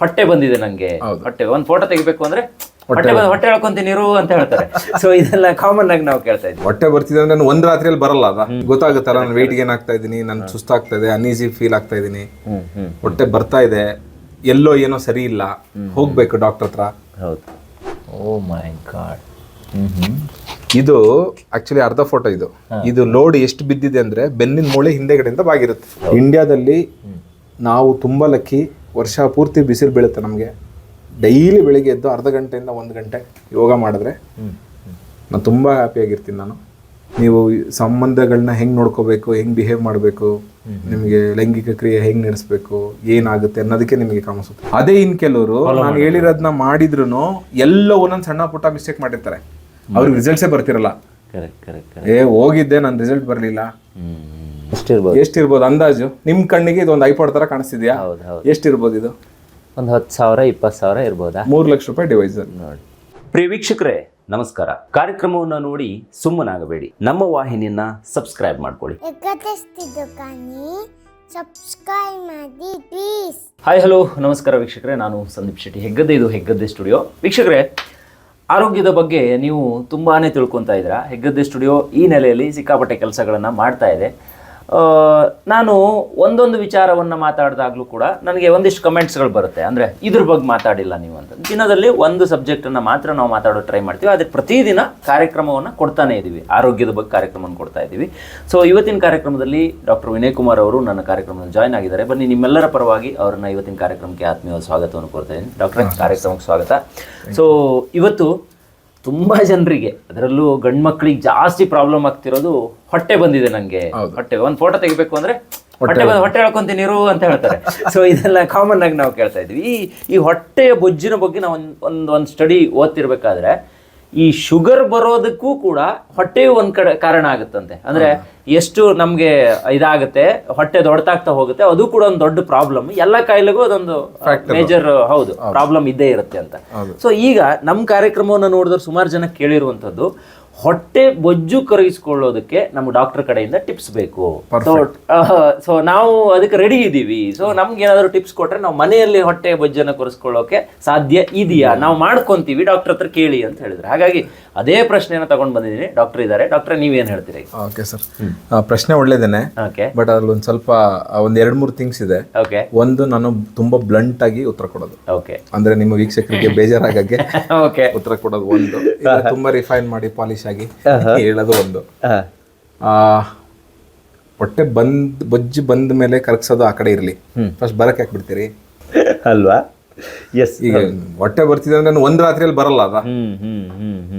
ಹೊಟ್ಟೆ ಬಂದಿದೆ ನಂಗೆ. ಹೊಟ್ಟೆ ಒಂದ್ ಫೋಟೋ ತೆಗಿಬೇಕು ಅಂದ್ರೆ ಹೊಟ್ಟೆ ಬಂದ್- ಹೊಟ್ಟೆ ಹೇಳ್ಕೊಂತೀನಿ ಇರು ಅಂತ ಹೇಳ್ತಾರೆ. ಸೊ ಇದೆಲ್ಲ ಕಾಮನ್ ಆಗಿ ನಾವು ಕೇಳ್ತಾ ಇದ್ವಿ ಹೊಟ್ಟೆ ಬರ್ತಿದೆ ಅಂದ್ರೆ ನಾನು ಒಂದ್ ರಾತ್ರಿಯಲ್ಲಿ ಬರಲ್ಲ ಅದ ಗೊತ್ತಾಗುತ್ತಲ್ಲ ನಾನು ವೆಯ್ಟ್ ಗೇನ್ ಆಗ್ತಾ ಇದ್ದೀನಿ ನನ್ ಸುಸ್ತಾಗ್ತಾ ಇದೆ ಅನ್ಈಸಿ ಫೀಲ್ ಆಗ್ತಾ ಇದ್ದೀನಿ. ಹೊಟ್ಟೆ ಬರ್ತಾ ಇದೆ ಎಲ್ಲೋ ಏನೋ ಸರಿ ಇಲ್ಲ ಹೋಗ್ಬೇಕು ಡಾಕ್ಟರ್ ಹತ್ರ. ಹೌದು. ಓ ಮೈ ಗಾಡ್ ಇದು ಆಕ್ಚುಲಿ ಅರ್ಧ ಫೋಟೋ ಇದು. ಇದು ಲೋಡ್ ಎಷ್ಟು ಬಿದ್ದಿದೆ ಅಂದ್ರೆ ಬೆನ್ನಿನ ಮೂಳೆ ಹಿಂದೆಗಡೆಯಿಂದ ಬಾಗಿರುತ್ತೆ. ಇಂಡಿಯಾದಲ್ಲಿ ನಾವು ತುಂಬಾ ಲಕ್ಕಿ ವರ್ಷ ಪೂರ್ತಿ ಬಿಸಿಲು ಬೀಳುತ್ತೆ ನಮಗೆ. ಡೈಲಿ ಬೆಳಿಗ್ಗೆ ಎದ್ದು ಅರ್ಧ ಗಂಟೆಯಿಂದ ಒಂದು ಗಂಟೆ ಯೋಗ ಮಾಡಿದ್ರೆ ನಾನು ತುಂಬ ಹ್ಯಾಪಿಯಾಗಿರ್ತೀನಿ ನಾನು. ನೀವು ಸಂಬಂಧಗಳನ್ನ ಹೆಂಗೆ ನೋಡ್ಕೋಬೇಕು ಹೆಂಗೆ ಬಿಹೇವ್ ಮಾಡಬೇಕು ನಿಮಗೆ ಲೈಂಗಿಕ ಕ್ರಿಯೆ ಹೆಂಗೆ ನಡೆಸಬೇಕು ಏನಾಗುತ್ತೆ ಅನ್ನೋದಕ್ಕೆ ನಿಮಗೆ ಕಾಣಿಸುತ್ತೆ ಅದೇ ಇನ್ ಕೆಲವರು ನಾನು ಹೇಳಿರೋದನ್ನ ಮಾಡಿದ್ರು ಎಲ್ಲೋ ಒಂದೊಂದು ಸಣ್ಣ ಪುಟ್ಟ ಮಿಸ್ಟೇಕ್ ಮಾಡಿರ್ತಾರೆ. ಅವ್ರಿಗೆ ರಿಸಲ್ಟ್ಸೇ ಬರ್ತಿರಲ್ಲ. ಏ ಹೋಗಿದ್ದೆ ನನ್ನ ರಿಸಲ್ಟ್ ಬರಲಿಲ್ಲ. ಎಷ್ಟಿರ್ಬೋದು? ಎಷ್ಟಿರ್ಬೋದು ಅಂದಾಜು? ನಿಮ್ಮ ಕಣ್ಣಿಗೆ ಇದೊಂದು ಐಪಾಡ್ ತರ ಕಾಣಿಸ್ತಿದ್ಯಾ? ಹೌದು ಹೌದು. ಎಷ್ಟಿರ್ಬೋದು ಇದು? ಒಂದು ಹತ್ತು ಸಾವಿರ ಇಪ್ಪತ್ತು ಸಾವಿರ ಇರ್ಬೋದಾ? ಮೂರು ಲಕ್ಷ ರೂಪಾಯಿ ಡಿವೈಸ್ ನೋಡಿ. ಪ್ರಿಯ ವೀಕ್ಷಕರೇ ನಮಸ್ಕಾರ. ಕಾರ್ಯಕ್ರಮವನ್ನು ನೋಡಿ ಸುಮ್ಮನಾಗಬೇಡಿ. ನಮ್ಮ ವಾಹಿನಿಯನ್ನ ಸಬ್ಸ್ಕ್ರೈಬ್ ಮಾಡ್ಕೊಳ್ಳಿ. ಸಬ್ಸ್ಕ್ರೈಬ್ ಮಾಡಿ ಪ್ಲೀಸ್ ಹಾಯ್ ಹಲೋ ನಮಸ್ಕಾರ ವೀಕ್ಷಕರೇ ನಾನು ಸಂದೀಪ್ ಶೆಟ್ಟಿ. ಹೆಗ್ಗದ್ದೆ ಇದು ಹೆಗ್ಗದ್ದೆ ಸ್ಟುಡಿಯೋ ವೀಕ್ಷಕರೇ ಆರೋಗ್ಯದ ಬಗ್ಗೆ ನೀವು ತುಂಬಾ ತಿಳ್ಕೊತಾ ಇದ್ದೀರಾ. ಹೆಗ್ಗದ್ದೆ ಸ್ಟುಡಿಯೋ ಈ ನೆಲೆಯಲ್ಲಿ ಸಿಕ್ಕಾಪಟ್ಟೆ ಕೆಲಸಗಳನ್ನು ಮಾಡ್ತಾ ಇದೆ. ನಾನು ಒಂದೊಂದು ವಿಚಾರವನ್ನು ಮಾತಾಡಿದಾಗಲೂ ಕೂಡ ನನಗೆ ಒಂದಿಷ್ಟು ಕಮೆಂಟ್ಸ್ಗಳು ಬರುತ್ತೆ. ಅಂದರೆ ಇದ್ರ ಬಗ್ಗೆ ಮಾತಾಡಿಲ್ಲ ನೀವು ಅಂತ. ದಿನದಲ್ಲಿ ಒಂದು ಸಬ್ಜೆಕ್ಟನ್ನು ಮಾತ್ರ ನಾವು ಮಾತಾಡೋ ಟ್ರೈ ಮಾಡ್ತೀವಿ. ಅದಕ್ಕೆ ಪ್ರತಿದಿನ ಕಾರ್ಯಕ್ರಮವನ್ನು ಕೊಡ್ತಾನೇ ಇದ್ದೀವಿ ಆರೋಗ್ಯದ ಬಗ್ಗೆ ಕಾರ್ಯಕ್ರಮವನ್ನು ಕೊಡ್ತಾ ಇದ್ದೀವಿ ಸೊ ಇವತ್ತಿನ ಕಾರ್ಯಕ್ರಮದಲ್ಲಿ ಡಾಕ್ಟರ್ ವಿನಯ್ ಕುಮಾರ್ ಅವರು ನನ್ನ ಕಾರ್ಯಕ್ರಮದಲ್ಲಿ ಜಾಯ್ನ್ ಆಗಿದ್ದಾರೆ. ಬನ್ನಿ ನಿಮ್ಮೆಲ್ಲರ ಪರವಾಗಿ ಅವರನ್ನ ಇವತ್ತಿನ ಕಾರ್ಯಕ್ರಮಕ್ಕೆ ಆತ್ಮೀಯ ಸ್ವಾಗತವನ್ನು ಕೊಡ್ತಾ ಇದ್ದೀನಿ. ಡಾಕ್ಟರ್ ಕಾರ್ಯಕ್ರಮಕ್ಕೆ ಸ್ವಾಗತ. ಸೊ ಇವತ್ತು ತುಂಬ ಜನರಿಗೆ ಅದರಲ್ಲೂ ಗಂಡು ಮಕ್ಕಳಿಗೆ ಜಾಸ್ತಿ ಪ್ರಾಬ್ಲಮ್ ಆಗ್ತಿರೋದು ಹೊಟ್ಟೆ ಬಂದಿದೆ ನನಗೆ ಹೊಟ್ಟೆ ಒಂದು ಫೋಟೋ ತೆಗಿಬೇಕು ಅಂದ್ರೆ ಹೊಟ್ಟೆ ಬಂದ್- ಹೊಟ್ಟೆ ಹೇಳ್ಕೊಂತೀನಿ ಇರು ಅಂತ ಹೇಳ್ತಾರೆ. ಸೊ ಇದೆಲ್ಲ ಕಾಮನ್ ಆಗಿ ನಾವು ಕೇಳ್ತಾ ಇದ್ವಿ ಈ ಈ ಹೊಟ್ಟೆಯ ಬೊಜ್ಜಿನ ಬಗ್ಗೆ ನಾವು ಒಂದು ಒಂದು ಸ್ಟಡಿ ಓದ್ತಿರ್ಬೇಕಾದ್ರೆ ಈ ಶುಗರ್ ಬರೋದಕ್ಕೂ ಕೂಡ ಹೊಟ್ಟೆಯು ಒಂದ್ ಕಡೆ ಕಾರಣ ಆಗುತ್ತಂತೆ. ಅಂದ್ರೆ ಎಷ್ಟು ನಮ್ಗೆ ಇದಾಗುತ್ತೆ ಹೊಟ್ಟೆ ದೊಡ್ಡತಾಗ್ತಾ ಹೋಗುತ್ತೆ ಅದು ಕೂಡ ಒಂದು ದೊಡ್ಡ ಪ್ರಾಬ್ಲಮ್ ಎಲ್ಲ ಕಾಯಿಲೆಗೂ ಅದೊಂದು ಮೇಜರ್ ಹೌದು ಪ್ರಾಬ್ಲಮ್ ಇದ್ದೇ ಇರುತ್ತೆ ಅಂತ. ಸೊ ಈಗ ನಮ್ಮ ಕಾರ್ಯಕ್ರಮವನ್ನು ನೋಡಿದ್ರೆ ಸುಮಾರು ಜನ ಕೇಳಿರುವಂತದ್ದು ಹೊಟ್ಟೆ ಬೊಜ್ಜು ಕರಗಿಸ್ಕೊಳ್ಳೋದಕ್ಕೆ ನಮ್ಮ ಡಾಕ್ಟರ್ ಕಡೆಯಿಂದ ಟಿಪ್ಸ್ ಬೇಕು. ಸೊ ನಾವು ಅದಕ್ಕೆ ರೆಡಿ ಇದ್ದೀವಿ ಸೊ ನಮ್ಗೆ ಏನಾದರೂ ಟಿಪ್ಸ್ ಕೊಟ್ರೆ ನಾವು ಮನೆಯಲ್ಲಿ ಹೊಟ್ಟೆ ಬೊಜ್ಜನ್ನ ಕರೆಸ್ಕೊಳ್ಳೋಕೆ ಸಾಧ್ಯ ಇದೆಯಾ? ನಾವು ಮಾಡ್ಕೊಂತೀವಿ ಡಾಕ್ಟರ್ ಹತ್ರ ಕೇಳಿ ಅಂತ ಹೇಳಿದ್ರು. ಹಾಗಾಗಿ ಅದೇ ಪ್ರಶ್ನೆಯನ್ನು ತಗೊಂಡ್ ಬಂದಿದ್ದೀನಿ. ಡಾಕ್ಟರ್ ಇದ್ದಾರೆ. ಡಾಕ್ಟರ್ ನೀವೇನು ಹೇಳ್ತೀರಿ? ಓಕೆ ಸರ್ ಪ್ರಶ್ನೆ ಒಳ್ಳೇದೇನೆ. ಓಕೆ ಬಟ್ ಅದ್ರಲ್ಲಿ ಒಂದು ಸ್ವಲ್ಪ ಒಂದು ಎರಡು ಮೂರು ಥಿಂಗ್ಸ್ ಇದೆ. ಓಕೆ ಒಂದು ನಾನು ತುಂಬಾ ಬ್ಲಂಟ್ ಆಗಿ ಉತ್ತರ ಕೊಡೋದು. ಓಕೆ ಅಂದ್ರೆ ನಿಮ್ಮ ವೀಕ್ಷಕರಿಗೆ ಬೇಜಾರಾಗಕ್ಕೆ ಓಕೆ ಉತ್ತರ ಕೊಡೋದು ಒಂದು. ತುಂಬಾ ರಿಫೈನ್ ಮಾಡಿ ಪಾಲಿಶ್ ಆಗಿ ಹೇಳೋದು ಒಂದು. ಆ, ಹೊಟ್ಟೆ ಬಂದ್ ಬೊಜ್ಜು ಬಂದ ಮೇಲೆ ಕರಗ್ಸೋದು ಆ ಕಡೆ ಇರಲಿ. ಫಸ್ಟ್ ಬರಕ್ಕೆ ಯಾಕೆ ಬಿಡ್ತೀರಿ? ಅಲ್ವಾ? ಎಸ್ ಈಗ ಹೊಟ್ಟೆ ಬರ್ತಿದೆ ಅಂದ್ರೆ ನಾನು ಒಂದ್ ರಾತ್ರಿಯಲ್ಲಿ ಬರಲ್ಲ ಅದ?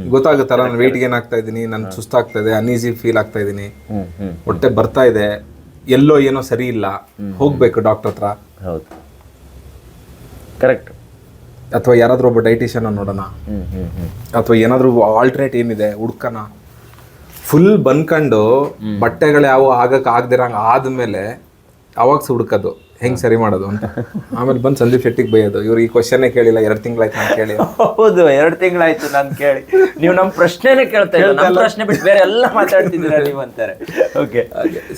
ಗೊತ್ತಾಗುತ್ತಲ್ಲ ನಾನು ವೇಟ್ ಗೇನ್ ಆಗ್ತಾ ಇದ್ದೀನಿ ನನ್ ಸುಸ್ತಾಗ್ತಾ ಇದೆ ಅನ್ಈಸಿ ಫೀಲ್ ಆಗ್ತಾ ಇದ್ದೀನಿ ಹೊಟ್ಟೆ ಬರ್ತಾ ಇದೆ ಎಲ್ಲೋ ಏನೋ ಸರಿ ಇಲ್ಲ ಹೋಗ್ಬೇಕು ಡಾಕ್ಟರ್ ಹತ್ರ. ಹೌದು. ಕರೆಕ್ಟ್ ಅಥವಾ ಯಾರಾದರೂ ಒಬ್ಬ ಡೈಟಿಷಿಯನ್ ನೋಡೋಣ. ಅಥವಾ ಏನಾದರೂ ಆಲ್ಟ್ರೇಟ್ ಏನಿದೆ ಹುಡ್ಕೋಣ. ಫುಲ್ ಬಂದ್ಕೊಂಡು ಬಟ್ಟೆಗಳು ಯಾವ ಆಗಕ್ಕೆ ಆಗದಿರಂಗೆ ಆದಮೇಲೆ ಅವಾಗ ಹುಡ್ಕೋದು ಹೆಂಗ್ ಸರಿ ಮಾಡೋದು ಅಂತ. ಆಮೇಲೆ ಬಂದು ಸಂದೀಪ್ ಶೆಟ್ಟಿಗೆ ಬೈಯೋದು ಇವ್ರು ಈ ಕ್ವಶನ್ನೇ ಕೇಳಿಲ್ಲ ಎರಡು ತಿಂಗಳಾಯ್ತು ನಾನು ಕೇಳಿ ಹೌದು ಎರಡು ತಿಂಗಳಾಯ್ತು ನಾನು ಕೇಳಿ. ನೀವು ನಮ್ಮ ಪ್ರಶ್ನೆನೇ ಕೇಳ್ತಾ ಇಲ್ಲ ನಮ್ಮ ಪ್ರಶ್ನೆ ಬಿಟ್ಟು ಬೇರೆ ಎಲ್ಲ ಮಾತಾಡ್ತಿದ್ದೀರಾ ನೀವು ಅಂತಾರೆ. Okay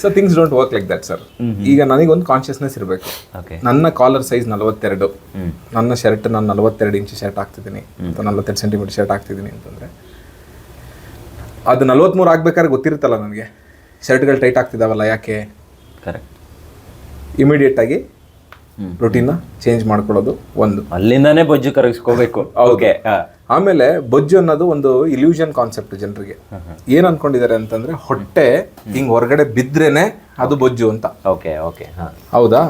so things don't work like that sir ಈಗ ನನಗೊಂದು ಕಾನ್ಶಿಯಸ್ನೆಸ್ ಇರಬೇಕು. ನನ್ನ ಕಾಲರ್ ಸೈಜ್ ನಲವತ್ತೆರಡು. ನನ್ನ ಶರ್ಟ್ ನಾನು ನಲವತ್ತೆರಡು ಇಂಚ್ ಶರ್ಟ್ ಹಾಕ್ತಿದ್ದೀನಿ ಅಥವಾ ನಲವತ್ತೆರಡು ಸೆಂಟಿಮೀಟರ್ ಶರ್ಟ್ ಹಾಕ್ತಿದ್ದೀನಿ ಅಂತಂದ್ರೆ ಅದು ನಲವತ್ಮೂರು ಆಗ್ಬೇಕಾದ್ರೆ ಗೊತ್ತಿರುತ್ತಲ್ಲ ನನಗೆ. ಶರ್ಟ್ಗಳು ಟೈಟ್ ಆಗ್ತಿದಾವಲ್ಲ ಯಾಕೆ? ಕರೆಕ್ಟ್ ಇಮಿಡಿಯೇಟ್ ಆಗಿ ರುಟೀನ್ನ ಚೇಂಜ್ ಮಾಡ್ಕೊಳ್ಳೋದು ಒಂದು. ಅಲ್ಲಿಂದಾನೇ ಬೊಜ್ಜು ಕರಗಿಸ್ಕೋಬೇಕು. ಓಕೆ ಆಮೇಲೆ ಬೊಜ್ಜು ಅನ್ನೋದು ಒಂದು ಇಲ್ಯೂಷನ್ ಕಾನ್ಸೆಪ್ಟ್ ಜನರಿಗೆ. ಏನ್ ಅನ್ಕೊಂಡಿದ್ದಾರೆ ಅಂತಂದ್ರೆ ಹೊಟ್ಟೆ ಹಿಂಗ್ ಹೊರಗಡೆ ಬಿದ್ರೇನೆ ಅದು ಬೊಜ್ಜು ಅಂತ. ಓಕೆ ಓಕೆ ಹೌದಾ?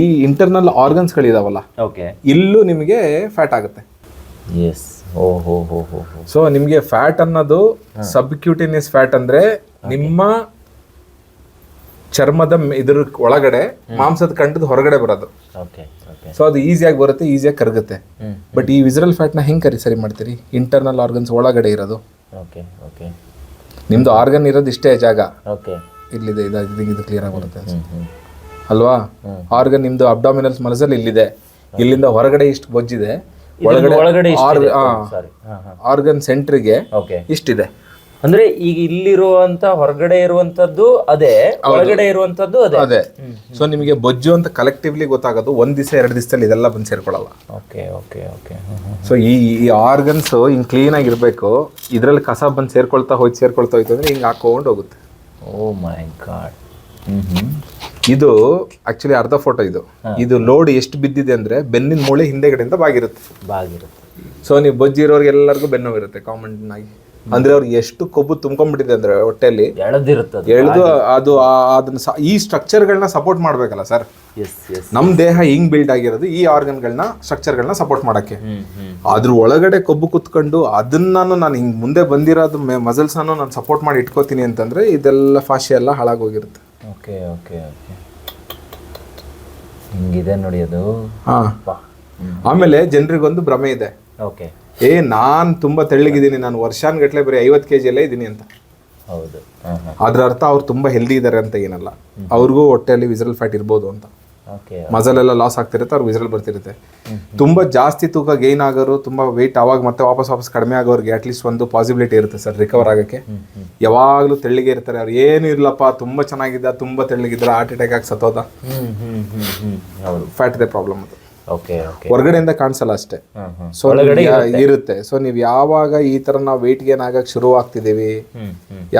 ಈ ಇಂಟರ್ನಲ್ ಆರ್ಗನ್ಸ್ಗಳಿದಾವಲ್ಲ ಓಕೆ ಇಲ್ಲೂ ನಿಮಗೆ ಫ್ಯಾಟ್ ಆಗುತ್ತೆ. ಎಸ್ ಓ ಹೋ ಹೋ ಹೋ ಹೋ. ಸೊ ನಿಮಗೆ ಫ್ಯಾಟ್ ಅನ್ನೋದು ಸಬ್ಕ್ಯೂಟಿನಿಯಸ್ ಫ್ಯಾಟ್ ಅಂದ್ರೆ ನಿಮ್ಮ ಚರ್ಮದ ಇದ್ರ ಒಳಗಡೆ ಮಾಂಸದ ಕಂಡದ ಹೊರಗಡೆ ಬರೋದು. ಓಕೆ ಓಕೆ ಸೊ ಅದು ಈಸಿಯಾಗಿ ಬರುತ್ತೆ ಈಸಿಯಾಗಿ ಕರಗುತ್ತೆ. ಬಟ್ ಈ ವಿಸರಲ್ ಫ್ಯಾಟ್ನ ಹೆಂಗೆ ಕರಿ ಸರಿ ಮಾಡ್ತೀರಿ? ಇಂಟರ್ನಲ್ ಆರ್ಗನ್ಸ್ ಒಳಗಡೆ ಇರೋದು. ಓಕೆ ಓಕೆ ನಿಮ್ದು ಆರ್ಗನ್ ಇರೋದು ಇಷ್ಟೇ ಜಾಗ. ಓಕೆ ಇಲ್ಲಿದೆ ಇದು ಇದು- ಇದು ಕ್ಲಿಯರ್ ಆಗಿ ಬರುತ್ತೆ ಅನ್ಸುತ್ತೆ. ಅಲ್ವಾ? ಆರ್ಗನ್ ನಿಮ್ದು ಅಬ್ಡಾಮಿನಲ್ ಮಲಸಲ್ಲಿ ಇಲ್ಲಿದೆ. ಇಲ್ಲಿಂದ ಹೊರಗಡೆ ಇಷ್ಟು ಬೊಜ್ಜಿದೆ. ಒಳಗಡೆ ಆರ್ಗನ್ ಸೆಂಟ್ರಿಗೆ ಇಷ್ಟಿದೆ. ಅಂದ್ರೆ ಈಗ ಇಲ್ಲಿರುವಂತ ಹೊರಗಡೆ ಇರುವಂತದ್ದು ಅದೇ ಹೊರಗಡೆ ಇರುವಂತದ್ದು ಅದೇ. ಅದೇ. ಸೊ ನಿಮಗೆ ಬೊಜ್ಜು ಅಂತ ಕಲೆಕ್ಟಿವ್ಲಿ ಗೊತ್ತಾಗೋದು ಒಂದ್ ದಿವಸ ಎರಡು ದಿವಸದಲ್ಲಿ ಇದೆಲ್ಲ ಬಂದು ಸೇರ್ಕೊಳ್ಳಲ್ಲ. ಓಕೆ ಓಕೆ ಓಕೆ ಸೊ ಈ ಈ ಆರ್ಗನ್ಸ್ ಹಿಂಗ್ ಕ್ಲೀನ್ ಆಗಿರ್ಬೇಕು ಇದ್ರಲ್ಲಿ ಕಸ ಬಂದು ಸೇರ್ಕೊಳ್ತಾ ಹೋಯ್ತು ಸೇರ್ಕೊಳ್ತಾ ಹೋಯ್ತು ಅಂದ್ರೆ ಹಿಂಗ್ ಹಾಕೊಂಡು ಹೋಗುತ್ತೆ. ಓ ಮೈ ಗಾಡ್ ಇದು ಆಕ್ಚುಲಿ ಅರ್ಧ ಫೋಟೋ ಇದು. ಇದು ಲೋಡ್ ಎಷ್ಟು ಬಿದ್ದಿದೆ ಅಂದ್ರೆ ಬೆನ್ನಿನ ಮೂಳೆ ಹಿಂದೆಗಡೆಯಿಂದ ಬಾಗಿರುತ್ತೆ. ಬಾಗಿರುತ್ತೆ. ಸೊ ನೀವು ಬೊಜ್ಜಿರೋರ್ಗೆ ಎಲ್ಲರಿಗೂ ಬೆನ್ನು ಇರುತ್ತೆ ಕಾಮನ್ ಆಗಿ. ಅಂದ್ರೆ ಅವ್ರು ಎಷ್ಟು ಕೊಬ್ಬು ತುಂಬ್ಕೊಂಡ್ಬಿಟ್ಟಿದೆ ಅಂದ್ರೆ ಹೊಟ್ಟೆಲಿ ಎಳೆದು ಎಳ್ದು ಅದು ಅದನ್ನ ಈ ಸ್ಟ್ರಕ್ಚರ್ಗಳನ್ನ ಸಪೋರ್ಟ್ ಮಾಡ್ಬೇಕಲ್ಲ ಸರ್ ನಮ್ ದೇಹ ಹಿಂಗ್ ಬಿಲ್ಡ್ ಆಗಿರೋದು ಈ ಆರ್ಗನ್ಗಳನ್ನ ಸ್ಟ್ರಕ್ಚರ್ಗಳನ್ನ ಸಪೋರ್ಟ್ ಮಾಡಕ್ಕೆ. ಅದ್ರ ಒಳಗಡೆ ಕೊಬ್ಬು ಕುತ್ಕೊಂಡು ಅದನ್ನ ನಾನು ಹಿಂಗ್ ಮುಂದೆ ಬಂದಿರೋದು ಮಸಲ್ಸ್ ಅನ್ನು ನಾನು ಸಪೋರ್ಟ್ ಮಾಡಿ ಇಟ್ಕೋತೀನಿ ಅಂತಂದ್ರೆ ಇದೆಲ್ಲ ಫಾಶಿ ಎಲ್ಲ ಹಾಳಾಗೋಗಿರುತ್ತೆ. ಓಕೆ ಓಕೆ ಓಕೆ ಹಿಂಗಿದೆ ನೋಡಿ ಅದು. ಹಾ. ಆಮೇಲೆ ಜನರಿಗೊಂದು ಭ್ರಮೆ ಇದೆ. ಓಕೆ ಏ ನಾನು ತುಂಬಾ ತೆಳ್ಳಗಿದ್ದೀನಿ. ನಾನು ವರ್ಷಾನ್ಗಟ್ಲೆ ಬರೀ ಐವತ್ತು ಕೆ ಜಿಯಲ್ಲೇ ಇದ್ದೀನಿ ಅಂತ. ಹೌದು. ಅದರ ಅರ್ಥ ಅವ್ರು ತುಂಬಾ ಹೆಲ್ದಿ ಇದ್ದಾರೆ ಅಂತ ಏನಲ್ಲ. ಅವ್ರಿಗೂ ಹೊಟ್ಟೆಯಲ್ಲಿ ವಿಸರಲ್ ಫ್ಯಾಟ್ ಇರ್ಬೋದು ಅಂತ. ಮಸಲ್ ಎಲ್ಲ ಲಾಸ್ ಆಗ್ತಿರುತ್ತೆ ಅವ್ರಿಗೆ ವಿಸರಲ್ ಬರ್ತಿರುತ್ತೆ. ತುಂಬಾ ಜಾಸ್ತಿ ತೂಕ ಗೈನ್ ಆಗೋರು ತುಂಬಾ ವೆಯ್ಟ್ ಅವಾಗ ಮತ್ತೆ ವಾಪಸ್ ವಾಪಸ್ ಕಡಿಮೆ ಆಗೋರಿಗೆ ಅಟ್ಲೀಸ್ಟ್ ಒಂದು ಪಾಸಿಬಿಲಿಟಿ ಇರುತ್ತೆ ಸರ್ ರಿಕವರ್ ಆಗಕ್ಕೆ. ಯಾವಾಗಲೂ ತೆಳ್ಳಿಗೆ ಇರ್ತಾರೆ. ಅವ್ರು ಏನು ಇರ್ಲಪ್ಪ ತುಂಬಾ ಚೆನ್ನಾಗಿದ್ದ ತುಂಬಾ ತೆಳ್ಳಗಿದ್ರೆ ಹಾರ್ಟ್ ಅಟ್ಯಾಕ್ ಆಗಿ ಸತ್ತೋದ. ಫ್ಯಾಟ್ ಇದೆ ಪ್ರಾಬ್ಲಮ್ ಅದು. ಹೊರಗಡೆಯಿಂದ ಕಾಣಿಸಲ್ಲ ಅಷ್ಟೇ. ಸೊ ಇರುತ್ತೆ. ಸೊ ನೀವು ಯಾವಾಗ ಈ ತರ ನಾವು ವೆಯ್ಟ್ ಗೇನ್ ಆಗಕ್ ಶುರು ಆಗ್ತಿದೀವಿ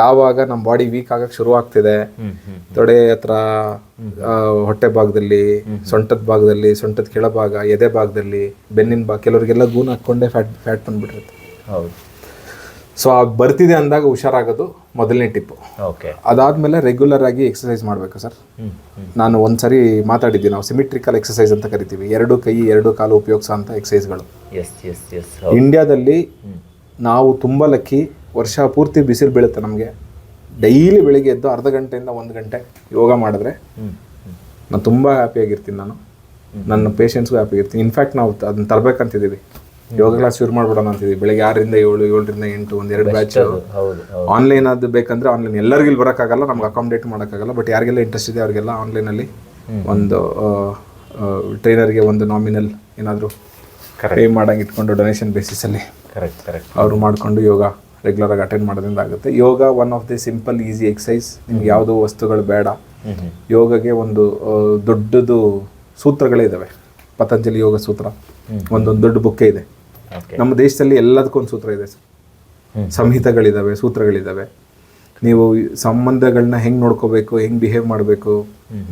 ಯಾವಾಗ ನಮ್ಮ ಬಾಡಿ ವೀಕ್ ಆಗಕ್ ಶುರು ಆಗ್ತಿದೆ ತೊಡೆ ಹತ್ರ ಹೊಟ್ಟೆ ಭಾಗದಲ್ಲಿ ಸೊಂಟದ ಭಾಗದಲ್ಲಿ ಸೊಂಟದ ಕೆಳಭಾಗ ಎದೆ ಭಾಗದಲ್ಲಿ ಬೆನ್ನಿನ ಭಾಗ ಕೆಲವರಿಗೆಲ್ಲ ಗೂನ್ ಹಾಕೊಂಡೆ ಫ್ಯಾಟ್ ಫ್ಯಾಟ್ ಬಂದ್ಬಿಟ್ಟಿರುತ್ತೆ. ಹೌದು. ಸೊ ಆ ಬರ್ತಿದೆ ಅಂದಾಗ ಹುಷಾರಾಗೋದು ಮೊದಲನೇ ಟಿಪ್ಪು ಓಕೆ ಅದಾದಮೇಲೆ ರೆಗ್ಯುಲರ್ ಆಗಿ ಎಕ್ಸಸೈಸ್ ಮಾಡಬೇಕು ಸರ್ ನಾನು ಒಂದು ಒಂದ್ಸರಿ ಮಾತಾಡಿದ್ದೀನಿ ನಾವು ಸಿಮಿಟ್ರಿಕಲ್ ಎಕ್ಸಸೈಸ್ ಅಂತ ಕರಿತೀವಿ. ಎರಡು ಕೈ ಎರಡು ಕಾಲು ಉಪಯೋಗಿಸೋ ಅಂತ ಎಕ್ಸಸೈಸ್ಗಳು ಎಸ್ ಎಸ್ ಎಸ್ ಇಂಡಿಯಾದಲ್ಲಿ ನಾವು ತುಂಬ ಲಕ್ಕಿ ವರ್ಷ ಪೂರ್ತಿ ಬಿಸಿಲು ಬೀಳುತ್ತೆ ನಮಗೆ. ಡೈಲಿ ಬೆಳಿಗ್ಗೆ ಎದ್ದು ಅರ್ಧ ಗಂಟೆಯಿಂದ ಒಂದು ಗಂಟೆ ಯೋಗ ಮಾಡಿದ್ರೆ ನಾನು ತುಂಬ ಹ್ಯಾಪಿಯಾಗಿರ್ತೀನಿ ನಾನು. ನನ್ನ ಪೇಷಂಟ್ಸ್ಗೂ ಹ್ಯಾಪಿಯಾಗಿರ್ತೀನಿ ಇನ್ಫ್ಯಾಕ್ಟ್ ನಾವು ಅದನ್ನ ತರಬೇಕಂತಿದ್ದೀವಿ. ಯೋಗ ಕ್ಲಾಸ್ ಶುರು ಮಾಡ್ಬಿಡೋಣ ಅಂತಿದ್ವಿ. ಬೆಳಿಗ್ಗೆ ಆರರಿಂದ ಏಳು ಏಳರಿಂದ ಎಂಟು ಒಂದು ಎರಡು ಬ್ಯಾಚ್ ಆನ್ಲೈನ್ ಅದು. ಬೇಕಂದ್ರೆ ಆನ್ಲೈನ್ ಎಲ್ಲರಿಗೂ ಇಲ್ಲಿ ಬರೋಕ್ಕಾಗಲ್ಲ ನಮ್ಗೆ ಅಕಾಮಿಡೇಟ್ ಮಾಡೋಕ್ಕಾಗಲ್ಲ ಬಟ್ ಯಾರಿಗೆಲ್ಲ ಇಂಟ್ರೆಸ್ಟ್ ಇದೆ ಅವರಿಗೆಲ್ಲ ಆನ್ಲೈನಲ್ಲಿ ಒಂದು ಟ್ರೈನರ್ಗೆ ಒಂದು ನಾಮಿನಲ್ ಏನಾದರೂ ಪೇ ಮಾಡಂಗೆ ಇಟ್ಕೊಂಡು ಡೊನೇಷನ್ ಬೇಸಿಸಲ್ಲಿ ಕರೆಕ್ಟ್ ಕರೆಕ್ಟ್ ಅವರು ಮಾಡಿಕೊಂಡು ಯೋಗ ರೆಗ್ಯುಲರ್ ಆಗಿ ಅಟೆಂಡ್ ಮಾಡೋದ್ರಿಂದ ಆಗುತ್ತೆ. Yoga one of the simple easy exercise ನಿಮ್ಗೆ ಯಾವುದೋ ವಸ್ತುಗಳು ಬೇಡ. ಯೋಗಗೆ ಒಂದು ದೊಡ್ಡದು ಸೂತ್ರಗಳೇ ಇದ್ದಾವೆ ಪತಂಜಲಿ ಯೋಗ ಸೂತ್ರ. ಒಂದೊಂದು ದೊಡ್ಡ ಬುಕ್ಕೇ ಇದೆ. ನಮ್ಮ ದೇಶದಲ್ಲಿ ಎಲ್ಲದಕ್ಕೂ ಒಂದು ಸೂತ್ರ ಇದೆ ಸರ್. ಸಂಹಿತಗಳಿದ್ದಾವೆ ಸೂತ್ರಗಳಿದ್ದಾವೆ ನೀವು ಸಂಬಂಧಗಳನ್ನ ಹೆಂಗೆ ನೋಡ್ಕೋಬೇಕು ಹೆಂಗೆ ಬಿಹೇವ್ ಮಾಡಬೇಕು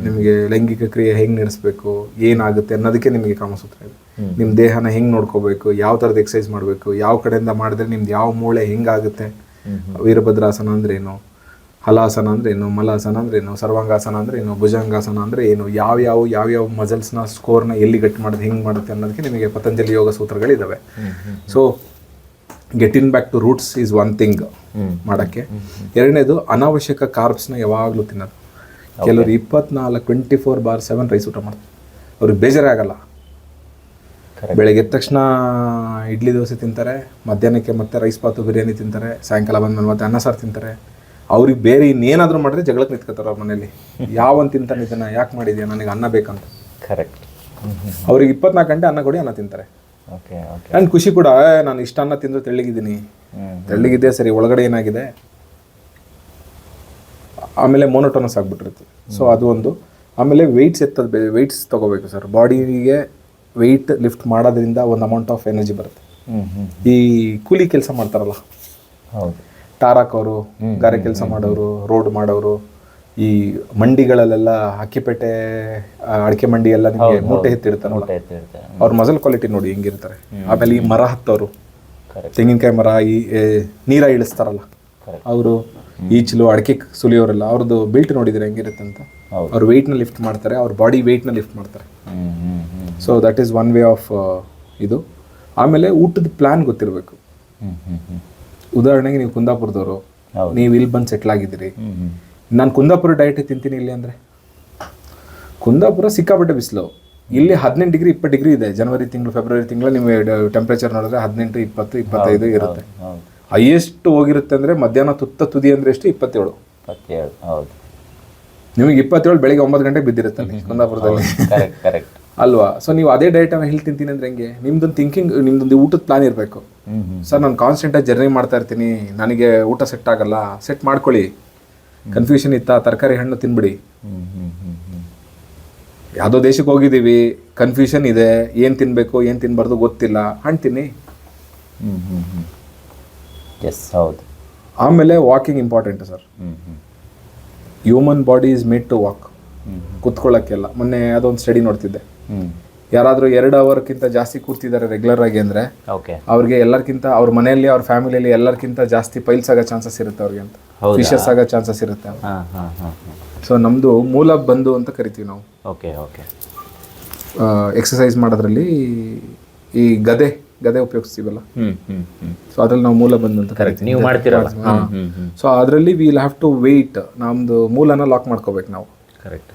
ನಿಮಗೆ ಲೈಂಗಿಕ ಕ್ರಿಯೆ ಹೆಂಗೆ ನಡೆಸಬೇಕು ಏನಾಗುತ್ತೆ ಅನ್ನೋದಕ್ಕೆ ನಿಮಗೆ ಕಾಮಸೂತ್ರ ಇದೆ. ನಿಮ್ಮ ದೇಹನ ಹೆಂಗೆ ನೋಡ್ಕೋಬೇಕು ಯಾವ ಥರದ ಎಕ್ಸಸೈಸ್ ಮಾಡಬೇಕು ಯಾವ ಕಡೆಯಿಂದ ಮಾಡಿದ್ರೆ ನಿಮ್ದು ಯಾವ ಮೂಳೆ ಹೆಂಗಾಗುತ್ತೆ ವೀರಭದ್ರಾಸನ ಅಂದ್ರೇನು ಏನು ಹಲಾಸನ ಅಂದ್ರೆ ಏನು ಮಲಾಸನ ಅಂದ್ರೆ ಏನು ಸರ್ವಾಂಗಾಸನ ಅಂದ್ರೆ ಏನು ಭುಜಂಗಾಸನ ಅಂದ್ರೆ ಏನು ಯಾವ್ಯಾವ ಯಾವ ಯಾವ್ಯಾವ ಮಜಲ್ಸ್ನ ಸ್ಕೋರ್ನ ಎಲ್ಲಿ ಗಟ್ಟಿ ಮಾಡೋದು ಹೆಂಗೆ ಮಾಡುತ್ತೆ ಅನ್ನೋದಕ್ಕೆ ನಿಮಗೆ ಪತಂಜಲಿ ಯೋಗ ಸೂತ್ರಗಳಿದ್ದಾವೆ so get in back to roots is one thing ಮಾಡೋಕ್ಕೆ. ಎರಡನೇದು ಅನಾವಶ್ಯಕ ಕಾರ್ಬ್ಸ್ನ ಯಾವಾಗಲೂ ತಿನ್ನೋದು. ಕೆಲವರು ಇಪ್ಪತ್ನಾಲ್ಕು twenty four bar seven rice ಊಟ ಮಾಡ್ತಾರೆ. ಅವ್ರಿಗೆ ಬೇಜಾರೇ ಆಗಲ್ಲ. ಬೆಳಗ್ಗೆ ಎದ್ದ ತಕ್ಷಣ ಇಡ್ಲಿ ದೋಸೆ ತಿಂತಾರೆ ಮಧ್ಯಾಹ್ನಕ್ಕೆ ಮತ್ತೆ ರೈಸ್ ಪಾತು ಬಿರಿಯಾನಿ ತಿಂತಾರೆ ಸಾಯಂಕಾಲ ಬಂದ್ಮೇಲೆ ಮತ್ತೆ ಅನ್ನ ಸಾರು ತಿಂತಾರೆ. ಅವ್ರಿಗೆ ಬೇರೆ ಇನ್ನೇನಾದರೂ ಮಾಡಿದ್ರೆ ಜಗಳಕ್ಕೆ ನಿಂತ್ಕೋತಾರೆ ಅವ್ರ ಮನೇಲಿ. ಯಾವನ್ ತಿಂತಾನೆ ಇದನ್ನ? ಯಾಕೆ ಮಾಡಿದ್ಯಾ? ನನಗೆ ಅನ್ನ ಬೇಕಂತ. ಕರೆಕ್ಟ್ ಅವ್ರಿಗೆ ಇಪ್ಪತ್ನಾಲ್ಕು ಗಂಟೆ ಅನ್ನ ಕೊಡಿ ಅನ್ನ ತಿಂತಾರೆ. ಓಕೆ ಓಕೆ ಆ್ಯಂಡ್ ಖುಷಿ ಕೂಡ "ಏ, ನಾನು ಇಷ್ಟ ಅನ್ನ ತಿಂದು ತೆಳ್ಳಗಿದ್ದೀನಿ. ತೆಳ್ಳಗಿದ್ದೆ ಸರಿ ಒಳಗಡೆ ಏನಾಗಿದೆ? ಆಮೇಲೆ ಮೋನೋಟೋನಸ್ ಆಗ್ಬಿಟ್ಟಿರುತ್ತೆ. ಸೊ ಅದು ಒಂದು. ಆಮೇಲೆ ವೆಯ್ಟ್ಸ್ ಎತ್ತದ ವೆಯ್ಟ್ಸ್ ತಗೋಬೇಕು ಸರ್ ಬಾಡಿಗೆ ವೆಯ್ಟ್ ಲಿಫ್ಟ್ ಮಾಡೋದ್ರಿಂದ ಒಂದು ಅಮೌಂಟ್ ಆಫ್ ಎನರ್ಜಿ ಬರುತ್ತೆ. ಈ ಕೂಲಿ ಕೆಲಸ ಮಾಡ್ತಾರಲ್ಲ. ಹೌದು. ಟಾರಾಕೋರು ಗಾರೆ ಕೆಲಸ ಮಾಡೋರು ರೋಡ್ ಮಾಡೋರು ಈ ಮಂಡಿಗಳಲ್ಲೆಲ್ಲ ಅಕ್ಕಿಪೇಟೆ ಅಡಿಕೆ ಮಂಡಿ ಎಲ್ಲ ನಿಮಗೆ ಮೂಟೆ ಎತ್ತಿಡ್ತಾರೆ ಅವ್ರ ಮಸಲ್ ಕ್ವಾಲಿಟಿ ನೋಡಿ ಹೆಂಗಿರ್ತಾರೆ ಆಮೇಲೆ ಈ ಮರ ಹತ್ತೋರು ಕರೆಕ್ಟ್ ತೆಂಗಿನಕಾಯಿ ಮರ ಈ ನೀರ ಇಳಿಸ್ತಾರಲ್ಲ. ಅವರು ಈಚಲು ಅಡಿಕೆ ಸುಲಿಯೋರೆಲ್ಲ ಅವ್ರದ್ದು ಬಿಲ್ಟ್ ನೋಡಿದ್ರೆ ಹೆಂಗಿರುತ್ತೆ ಅಂತ. ಅವ್ರ ವೆಯ್ಟ್ನ ಲಿಫ್ಟ್ ಮಾಡ್ತಾರೆ ಅವ್ರ ಬಾಡಿ ವೆಯ್ಟ್ನ ಲಿಫ್ಟ್ ಮಾಡ್ತಾರೆ. So that is one way of ಇದು. ಆಮೇಲೆ ಊಟದ ಪ್ಲ್ಯಾನ್ ಗೊತ್ತಿರಬೇಕು. ಉದಾಹರಣೆಗೆ ನೀವು ಕುಂದಾಪುರದವರು. ನೀವು ಇಲ್ಲಿ ಬಂದು ಸೆಟ್ಲ್ ಆಗಿದ್ದೀರಿ. ನಾನು ಕುಂದಾಪುರ ಡಯಟ್ ತಿಂತೀನಿ ಇಲ್ಲಿ ಅಂದರೆ? ಕುಂದಾಪುರ ಸಿಕ್ಕಾಪಟ್ಟೆ ಬಿಸಿಲು. ಇಲ್ಲಿ ಹದಿನೆಂಟು ಡಿಗ್ರಿ ಇಪ್ಪತ್ತು ಡಿಗ್ರಿ ಇದೆ. ಜನವರಿ ತಿಂಗಳು ಫೆಬ್ರವರಿ ತಿಂಗಳು ನಿಮಗೆ ಟೆಂಪ್ರೇಚರ್ ನೋಡಿದ್ರೆ ಹದಿನೆಂಟು ಇಪ್ಪತ್ತು ಇಪ್ಪತ್ತೈದು ಇರುತ್ತೆ. ಹೈಯೆಸ್ಟ್ ಹೋಗಿರುತ್ತೆ ಅಂದರೆ ಮಧ್ಯಾಹ್ನ ತುತ್ತ ತುದಿ ಅಂದರೆ ಎಷ್ಟು? ಇಪ್ಪತ್ತೇಳು. ಇಪ್ಪತ್ತೇಳು ಹೌದು. ನಿಮಗೆ ಇಪ್ಪತ್ತೇಳು ಬೆಳಿಗ್ಗೆ ಒಂಬತ್ತು ಗಂಟೆಗೆ ಬಿದ್ದಿರುತ್ತೆ ಅಲ್ಲಿ ಕುಂದಾಪುರದಲ್ಲಿ. ಕರೆಕ್ಟ್ ಕರೆಕ್ಟ್ ಅಲ್ವಾ? ಸೊ ನೀವು ಅದೇ ಡೈಟ್ ಹೇಳಿ ತಿಂತೀನಿ ಅಂದ್ರೆ ಹೆಂಗೆ? ನಿಮ್ದೊಂದು ಥಿಂಕಿಂಗ್ ನಿಮ್ದೊಂದು ಊಟದ ಪ್ಲಾನ್ ಇರಬೇಕು. ಸರ್ ನಾನು ಕಾನ್ಸ್ಟೆಂಟಾಗಿ ಜರ್ನಿ ಮಾಡ್ತಾ ಇರ್ತೀನಿ. ನನಗೆ ಊಟ ಸೆಟ್ ಆಗಲ್ಲ. ಸೆಟ್ ಮಾಡ್ಕೊಳ್ಳಿ. ಕನ್ಫ್ಯೂಷನ್ ಇತ್ತಾ? ತರಕಾರಿ ಹಣ್ಣು ತಿನ್ಬಿಡಿ. ಯಾವುದೋ ದೇಶಕ್ಕೆ ಹೋಗಿದ್ದೀವಿ. ಕನ್ಫ್ಯೂಷನ್ ಇದೆ. ಏನು ತಿನ್ನಬೇಕು ಏನು ತಿನ್ಬಾರ್ದು ಗೊತ್ತಿಲ್ಲ. ಹಣ್ಣು ತಿನ್ನಿ. ಎಸ್ ಹೌದು. ಆಮೇಲೆ walking important sir human body is made to walk ಕುತ್ಕೊಳ್ಳೋಕ್ಕೆಲ್ಲ. ಮೊನ್ನೆ ಅದೊಂದು ಸ್ಟಡಿ ನೋಡ್ತಿದ್ದೆ. ಯಾರಾದರೂ ಎರಡು ಅವರ್ಕ್ಕಿಂತ ಜಾಸ್ತಿ ಕೂರ್ತಿದ್ದಾರೆ ರೆಗ್ಯುಲರ್ ಆಗಿ ಅಂದರೆ ಓಕೆ ಅವ್ರಿಗೆ ಎಲ್ಲರಿಗಿಂತ ಅವ್ರ ಮನೆಯಲ್ಲಿ ಅವ್ರ ಫ್ಯಾಮಿಲಿಯಲ್ಲಿ ಎಲ್ಲರಿಗಿಂತ ಜಾಸ್ತಿ ಪೈಲ್ಸ್ ಆಗೋ ಚಾನ್ಸಸ್ ಇರುತ್ತೆ ಅವ್ರಿಗೆ ಅಂತ? ಫಿಶಸ್ ಆಗೋ ಚಾನ್ಸಸ್ ಇರುತ್ತೆ ಹಾ ಹಾ ಹಾ ಹಾ. ಸೊ ನಮ್ಮದು ಮೂಲ ಬಂದು ಅಂತ ಕರಿತೀವಿ ನಾವು. ಓಕೆ ಓಕೆ ಎಕ್ಸಸೈಸ್ ಮಾಡೋದ್ರಲ್ಲಿ ಈ ಗದೆ ಗದೆ ಉಪಯೋಗಿಸ್ತೀವಲ್ಲ ಹ್ಮ್ ಹ್ಮ್ ಹ್ಮ್. ಸೊ ಅದ್ರಲ್ಲಿ ನಾವು ಮೂಲ ಬಂದಂತ ಕರೆಕ್ಟ್ ನೀವು ಮಾಡ್ತೀರಲ್ಲ. ಹ್ಮ್ ಹ್ಮ್ ಹ್ಮ್. ಸೊ ಅದರಲ್ಲಿ ವಿಲ್ ಹ್ಯಾವ್ ಟು ವೆಯ್ಟ್ ನಮ್ದು ಮೂಲನ ಲಾಕ್ ಮಾಡ್ಕೋಬೇಕು ನಾವು. ಕರೆಕ್ಟ್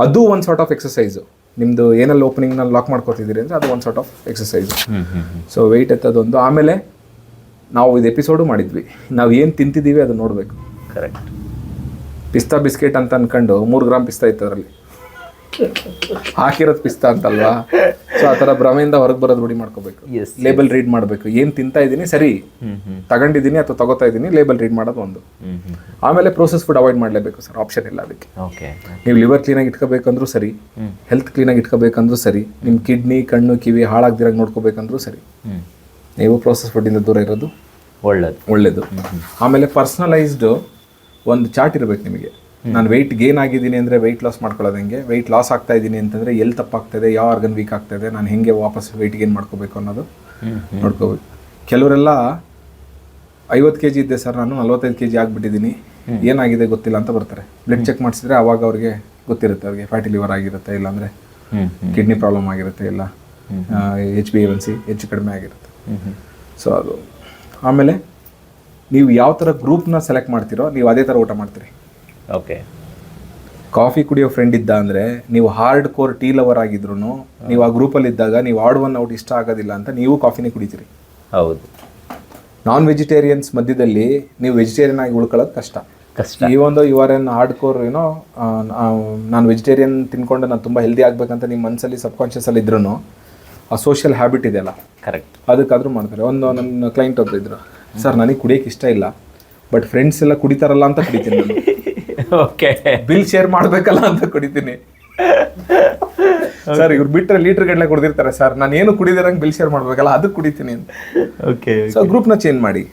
ಅದು ಒಂದು ಸಾರ್ಟ್ ಆಫ್ ಎಕ್ಸಸೈಸು ನಿಮ್ಮದು ಏನಲ್ಲಿ ಓಪನಿಂಗ್ನಲ್ಲಿ ಲಾಕ್ ಮಾಡ್ಕೋತಿದ್ದೀರಿ ಅಂದರೆ ಅದು ಒಂದು ಸಾರ್ಟ್ ಆಫ್ ಎಕ್ಸಸೈಸ್ ಹ್ಮ್ ಹ್ಮ್ ಹ್ಮ್. ಸೊ ವೆಯ್ಟ್ ಎತ್ತದೊಂದು. ಆಮೇಲೆ ನಾವು ಇದು ಎಪಿಸೋಡು ಮಾಡಿದ್ವಿ. ನಾವು ಏನು ತಿಂತಿದ್ದೀವಿ ಅದು ನೋಡಬೇಕು. ಕರೆಕ್ಟ್ ಪಿಸ್ತಾ ಬಿಸ್ಕೆಟ್ ಅಂತ ಅನ್ಕೊಂಡು ಮೂರು ಗ್ರಾಮ್ ಪಿಸ್ತಾ ಇತ್ತು ಅದರಲ್ಲಿ. ಹಾಕಿರೋದು ಪಿಸ್ತಾ ಅಂತಲ್ವಾ? ಸೊ ಆ ಥರ ಭ್ರಮೆಯಿಂದ ಹೊರಗೆ ಬರೋದು ರೂಢಿ ಮಾಡ್ಕೋಬೇಕು. ಲೇಬಲ್ ರೀಡ್ ಮಾಡಬೇಕು. ಏನು ತಿಂತಾ ಇದ್ದೀನಿ ಸರಿ. ತಗೊಂಡಿದ್ದೀನಿ ಅಥವಾ ತಗೋತಾ ಇದ್ದೀನಿ ಲೇಬಲ್ ರೀಡ್ ಮಾಡೋದು ಒಂದು. ಆಮೇಲೆ ಪ್ರೋಸೆಸ್ ಫುಡ್ ಅವಾಯ್ಡ್ ಮಾಡಲೇಬೇಕು ಸರ್. ಆಪ್ಷನ್ ಇಲ್ಲ ಅದಕ್ಕೆ. ಓಕೆ ನೀವು ಲಿವರ್ ಕ್ಲೀನಾಗಿ ಇಟ್ಕೋಬೇಕಂದ್ರೂ ಸರಿ. ಹೆಲ್ತ್ ಕ್ಲೀನಾಗಿ ಇಟ್ಕೋಬೇಕಂದ್ರೂ ಸರಿ. ನಿಮ್ಮ ಕಿಡ್ನಿ ಕಣ್ಣು ಕಿವಿ ಹಾಳಾಗ್ದಿರಾಗ ನೋಡ್ಕೋಬೇಕಂದ್ರೂ ಸರಿ. ನೀವು ಪ್ರೋಸೆಸ್ ಇಂದ ದೂರ ಇರೋದು ಒಳ್ಳೇದು. ಒಳ್ಳೇದು. ಆಮೇಲೆ ಪರ್ಸನಲೈಸ್ಡ್ ಒಂದು ಚಾರ್ಟ್ ಇರಬೇಕು ನಿಮಗೆ. ನಾನು ವೆಯ್ಟ್ ಗೇನ್ ಆಗಿದ್ದೀನಿ ಅಂದರೆ ವೆಯ್ಟ್ ಲಾಸ್ ಮಾಡ್ಕೊಳ್ಳೋದು ಹೆಂಗೆ? ವೆಯ್ಟ್ ಲಾಸ್ ಆಗ್ತಾ ಇದ್ದೀನಿ ಅಂತಂದರೆ ಎಲ್ಲಿ ತಪ್ಪಾಗ್ತಾಯಿದೆ ಯಾವ ಆರ್ಗನ್ ವೀಕ್ ಆಗ್ತಾಯಿದೆ ನಾನು ಹೆಂಗೆ ವಾಪಸ್ ವೆಯ್ಟ್ ಗೇನ್ ಮಾಡ್ಕೋಬೇಕು ಅನ್ನೋದು ನೋಡ್ಕೋಬೇಕು. ಕೆಲವರೆಲ್ಲ ಐವತ್ತು ಕೆ ಜಿ ಇದ್ದೆ ಸರ್ ನಾನು ನಲ್ವತ್ತೈದು ಕೆ ಜಿ ಆಗಿಬಿಟ್ಟಿದ್ದೀನಿ ಏನಾಗಿದೆ ಗೊತ್ತಿಲ್ಲ ಅಂತ ಬರ್ತಾರೆ. ಬ್ಲಡ್ ಚೆಕ್ ಮಾಡಿಸಿದ್ರೆ ಅವಾಗ ಅವ್ರಿಗೆ ಗೊತ್ತಿರುತ್ತೆ ಅವ್ರಿಗೆ ಫ್ಯಾಟಿ ಲಿವರ್ ಆಗಿರುತ್ತೆ ಇಲ್ಲಾಂದರೆ ಕಿಡ್ನಿ ಪ್ರಾಬ್ಲಮ್ ಆಗಿರುತ್ತೆ ಇಲ್ಲ ಎಚ್ ಬಿ ಎನ್ ಸಿ ಹೆಚ್ಚು ಕಡಿಮೆ ಆಗಿರುತ್ತೆ. ಸೊ ಅದು. ಆಮೇಲೆ ನೀವು ಯಾವ ಥರ ಗ್ರೂಪ್ನ ಸೆಲೆಕ್ಟ್ ಮಾಡ್ತೀರೋ ನೀವು ಅದೇ ಥರ ಊಟ ಮಾಡ್ತೀರಿ. ಓಕೆ ಕಾಫಿ ಕುಡಿಯೋ ಫ್ರೆಂಡ್ ಇದ್ದ ಅಂದರೆ ನೀವು ಹಾರ್ಡ್ ಕೋರ್ ಟೀ ಲವರ್ ಆಗಿದ್ರು ನೀವು ಆ ಗ್ರೂಪಲ್ಲಿ ಇದ್ದಾಗ ನೀವು ಆಡ್ ಒನ್ ಔಟ್ ಇಷ್ಟ ಆಗೋದಿಲ್ಲ ಅಂತ ನೀವು ಕಾಫಿನೇ ಕುಡಿತೀರಿ. ಹೌದು. ನಾನ್ ವೆಜಿಟೇರಿಯನ್ಸ್ ಮಧ್ಯದಲ್ಲಿ ನೀವು ವೆಜಿಟೇರಿಯನ್ ಆಗಿ ಉಳ್ಕೊಳ್ಳೋದು ಕಷ್ಟ. ಕಷ್ಟ. ಈ ಒಂದು you are an hard core ಏನೋ ನಾನು ವೆಜಿಟೇರಿಯನ್ ತಿನ್ಕೊಂಡು ನಾನು ತುಂಬ ಹೆಲ್ದಿ ಆಗಬೇಕಂತ ನಿಮ್ಮ ಮನಸ್ಸಲ್ಲಿ ಸಬ್ಕಾನ್ಷಿಯಸಲ್ಲಿ ಇದ್ರೂ ಆ ಸೋಷಿಯಲ್ ಹ್ಯಾಬಿಟ್ ಇದೆಯಲ್ಲ ಕರೆಕ್ಟ್ ಅದಕ್ಕಾದರೂ ಮಾಡ್ತಾರೆ. ಒಂದು ನನ್ನ ಕ್ಲೈಂಟ್ ಒಬ್ಬರು ಇದ್ರು ಸರ್ ನನಗೆ ಕುಡಿಯೋಕ್ಕೆ ಇಷ್ಟ ಇಲ್ಲ ಬಟ್ ಫ್ರೆಂಡ್ಸ್ ಎಲ್ಲ ಕುಡಿತಾರಲ್ಲ ಅಂತ ಕುಡಿತೀನಿ ನಾನು. ಓಕೆ ಬಿಲ್ ಶೇರ್ ಮಾಡ್ಬೇಕಲ್ಲ ಅಂತ ಕುಡಿತೀನಿ ಸರ್ ಇವ್ರು ಬಿಟ್ಟರೆ ಲೀಟರ್ ಗಟ್ಟಲೆ ಕುಡಿದಿರ್ತಾರೆ ಸರ್ ನಾನು ಏನು ಕುಡಿದಿರಂಗೆ ಬಿಲ್ ಶೇರ್ ಮಾಡ್ಬೇಕಲ್ಲ ಅದಕ್ಕೆ ಕುಡಿತೀನಿ ಅಂತ. ಓಕೆ ಸೊ ಗ್ರೂಪ್ನ ಚೇಂಜ್ ಮಾಡಿ.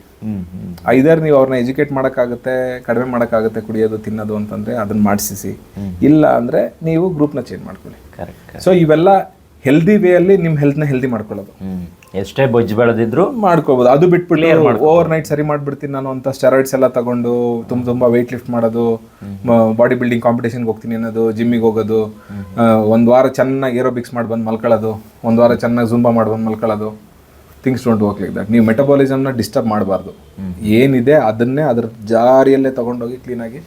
ಐದರ್ ನೀವು ಅವ್ರನ್ನ ಎಜುಕೇಟ್ ಮಾಡೋಕ್ಕಾಗುತ್ತೆ ಕಡಿಮೆ ಮಾಡೋಕ್ಕಾಗುತ್ತೆ ಕುಡಿಯೋದು ತಿನ್ನೋದು ಅಂತಂದರೆ ಅದನ್ನ ಮಾಡಿಸಿ ಇಲ್ಲ ಅಂದರೆ ನೀವು ಗ್ರೂಪ್ನ ಚೇಂಜ್ ಮಾಡ್ಕೊಳ್ಳಿ. ಕರೆಕ್ಟ್ ಸೊ ಇವೆಲ್ಲ ಹೆಲ್ದಿ ವೇಯಲ್ಲಿ ನಿಮ್ಮ ಹೆಲ್ತ್ನ ಹೆಲ್ದಿ ಮಾಡ್ಕೊಳ್ಳೋದು. ಎಷ್ಟೇ ಬೊಜ್ಜು ಬೆಳೆದಿದ್ರು ಮಾಡ್ಕೋಬಹುದು ಅದು ಬಿಟ್ಬಿಟ್ಟು ಓವರ್ ನೈಟ್ ಸರಿ ಮಾಡ್ಬಿಡ್ತೀನಿ ನಾನು ಅಂತ ಸ್ಟೆರಾಯ್ಡ್ಸ್ ಎಲ್ಲ ತಗೊಂಡು ತುಂಬ ತುಂಬ ವೆಯ್ಟ್ ಲಿಫ್ಟ್ ಮಾಡೋದು ಬಾಡಿ ಬಿಲ್ಡಿಂಗ್ ಕಾಂಪಿಟೇಷನ್ಗೆ ಹೋಗ್ತೀನಿ ಅನ್ನೋದು ಜಿಮ್ಮಿಗೆ ಹೋಗೋದು ಒಂದು ವಾರ ಚೆನ್ನಾಗಿ ಏರೋಬಿಕ್ಸ್ ಮಾಡಿ ಬಂದು ಮಲ್ಕೊಳ್ಳೋದು ಒಂದು ವಾರ ಚೆನ್ನಾಗಿ ಜುಂಬಾ ಮಾಡಿ ಬಂದು ಮಲ್ಕೊಳ್ಳೋದು. Things don't work like that ನೀವು ಮೆಟಬಾಲಿಸಮ್ನ ಡಿಸ್ಟರ್ಬ್ ಮಾಡಬಾರ್ದು. ಏನಿದೆ ಅದನ್ನೇ ಅದ್ರ ಜಾರಿಯಲ್ಲೇ ತಗೊಂಡೋಗಿ ಕ್ಲೀನಾಗಿ